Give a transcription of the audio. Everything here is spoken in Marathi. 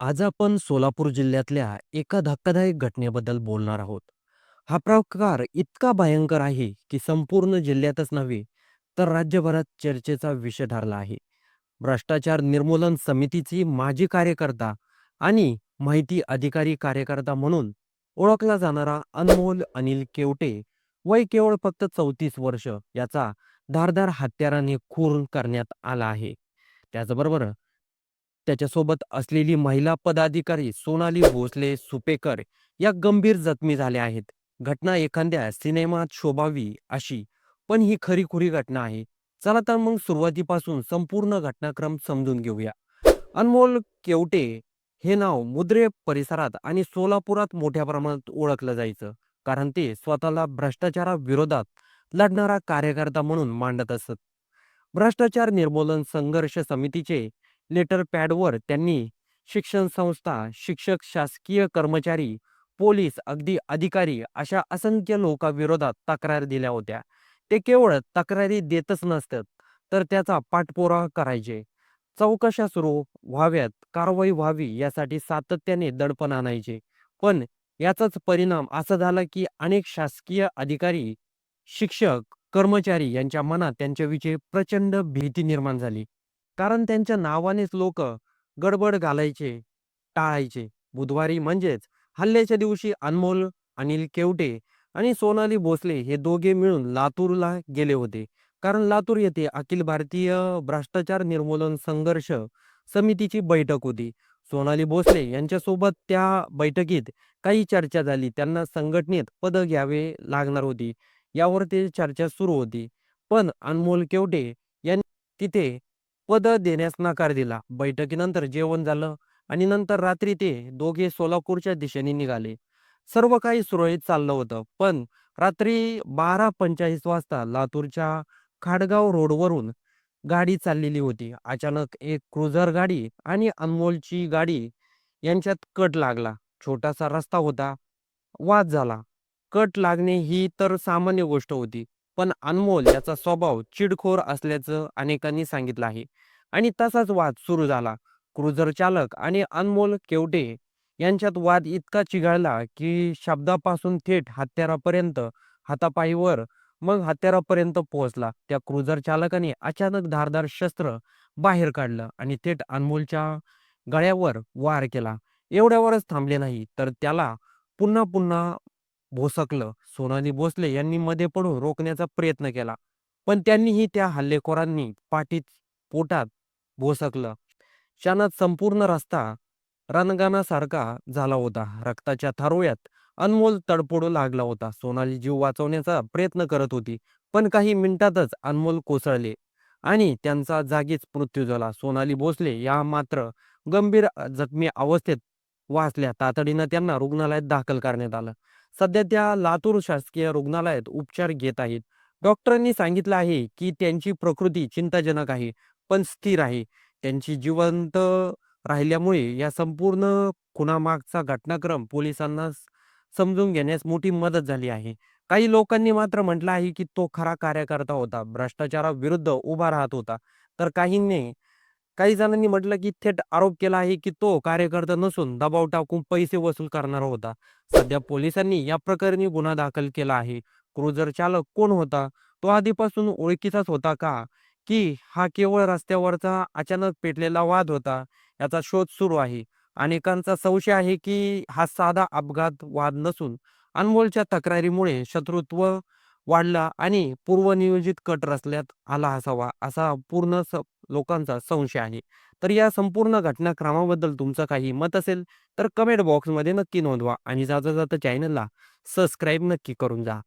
आज आपण सोलापूर जिल्ह्यातल्या एका धक्कादायक घटनेबद्दल बोलणार आहोत. हा प्रकार इतका भयंकर आहे, की संपूर्ण जिल्ह्यातच नव्हे, तर राज्यभरात चर्चेचा विषय ठरला आहे. भ्रष्टाचार निर्मूलन समितीची माजी कार्यकर्ता आणि माहिती अधिकारी कार्यकर्ता म्हणून ओळखला जाणारा अनमोल अनिल केवटे, वय केवळ फक्त 34 वर्ष, याचा धारदार हत्याराने खून करण्यात आला आहे. त्याचबरोबर त्याच्यासोबत असलेली महिला पदाधिकारी सोनाली भोसले सुपेकर या गंभीर जखमी झाल्या आहेत. घटना एखाद्या सिनेमात शोभावी अशी, पण ही खरीखुरी घटना आहे. चला तर मग सुरुवातीपासून संपूर्ण घटनाक्रम समजून घेऊया. अनमोल केवटे हे नाव मुद्रे परिसरात आणि सोलापुरात मोठ्या प्रमाणात ओळखलं जायचं. कारण ते स्वतःला भ्रष्टाचाराविरोधात लढणारा कार्यकर्ता म्हणून मांडत असत. भ्रष्टाचार निर्मूलन संघर्ष समितीचे लेटर पॅडवर त्यांनी शिक्षण संस्था, शिक्षक, शासकीय कर्मचारी, पोलीस, अगदी अधिकारी अशा असंख्य लोकांविरोधात तक्रार दिल्या होत्या. ते केवळ तक्रारी देतच नसतात तर त्याचा पाठपुरावा करायचे. चौकशा सुरू व्हाव्यात, कारवाई व्हावी यासाठी सातत्याने दडपण आणायचे. पण याचाच परिणाम असा झाला की अनेक शासकीय अधिकारी, शिक्षक, कर्मचारी यांच्या मनात त्यांच्याविषयी प्रचंड भीती निर्माण झाली. कारण त्यांच्या नावानेच लोक गडबड घालायचे, टाळायचे. बुधवारी म्हणजेच हल्ल्याच्या दिवशी अनमोल अनिल केवटे आणि सोनाली भोसले हे दोघे मिळून लातूरला गेले होते. कारण लातूर येथे अखिल भारतीय भ्रष्टाचार निर्मूलन संघर्ष समितीची बैठक होती. सोनाली भोसले यांच्यासोबत त्या बैठकीत काही चर्चा झाली. त्यांना संघटनेत पद घ्यावे लागणार होती. यावर ते चर्चा सुरू होती. पण अनमोल केवटे यांनी तिथे पद देण्यास नकार दिला. बैठकीनंतर जेवण झालं आणि नंतर रात्री ते दोघे सोलापूरच्या दिशेने निघाले. सर्व काही सुरळीत चाललं होतं. पण रात्री 12:45 वाजता लातूरच्या खाडगाव रोडवरून गाडी चाललेली होती. अचानक एक क्रुझर गाडी आणि अनमोलची गाडी यांच्यात कट लागला. छोटासा रस्ता होता. वाद झाला. कट लागणे ही तर सामान्य गोष्ट होती. पण अनमोल याचा स्वभाव चिडखोर असल्याचं अनेकांनी सांगितलं आहे. आणि तसाच वाद सुरू झाला. क्रुझर चालक आणि अनमोल केवटे यांच्यात वाद इतका चिघळला की शब्दापासून थेट हत्यारापर्यंत, हातापायीवर मग हत्यारापर्यंत पोहोचला. त्या क्रुझर चालकाने अचानक धारदार शस्त्र बाहेर काढलं आणि थेट अनमोलच्या गळ्यावर वार केला. एवढ्यावरच थांबले नाही, तर त्याला पुन्हा पुन्हा भोसकलं. सोनाली भोसले यांनी मध्ये पडून रोखण्याचा प्रयत्न केला. पण त्यांनीही त्या हल्लेखोरांनी पाठीत पोटात भोसकलं. क्षणात संपूर्ण रस्ता रणगाणासारखा झाला होता. रक्ताच्या थारोळ्यात अनमोल तडफडू लागला होता. सोनाली जीव वाचवण्याचा प्रयत्न करत होती. पण काही मिनिटातच अनमोल कोसळले आणि त्यांचा जागीच मृत्यू झाला. सोनाली भोसले या मात्र गंभीर जखमी अवस्थेत वाचल्या. तातडीनं त्यांना रुग्णालयात दाखल करण्यात आलं. सध्या त्या लातूर शासकीय रुग्णालयात उपचार घेत आहेत. डॉक्टरांनी सांगितलं आहे की त्यांची प्रकृती चिंताजनक आहे, पण स्थिर आहे. त्यांची जिवंत राहिल्यामुळे या संपूर्ण खुनामागचा घटनाक्रम पोलिसांना समजून घेण्यास मोठी मदत झाली आहे. काही लोकांनी मात्र म्हटलं आहे की तो खरा कार्यकर्ता होता, भ्रष्टाचाराविरुद्ध उभा राहत होता. तर काहींनी काही जणांनी म्हटलं की थेट आरोप केला आहे की तो कार्यकर्ता नसून दबाव टाकून पैसे वसूल करणारा होता. सध्या पोलिसांनी या प्रकरणी गुन्हा दाखल केला आहे. क्रुझर चालक कोण होता? तो आधीपासून ओळखीचाच होता का? की हा केवळ रस्त्यावरचा अचानक पेटलेला वाद होता? याचा शोध सुरू आहे. अनेकांचा संशय आहे की हा साधा अपघात वाद नसून अनमोलच्या तक्रारीमुळे शत्रुत्व वाढला आणि पूर्वनियोजित कट रचल्यात आला असावा, असा पूर्ण लोकांचा संशय आहे. तर या संपूर्ण घटनाक्रमाबद्दल तुमचं काही मत असेल तर कमेंट बॉक्समध्ये नक्की नोंदवा आणि जाता जाता चॅनलला सबस्क्राईब नक्की करून जा.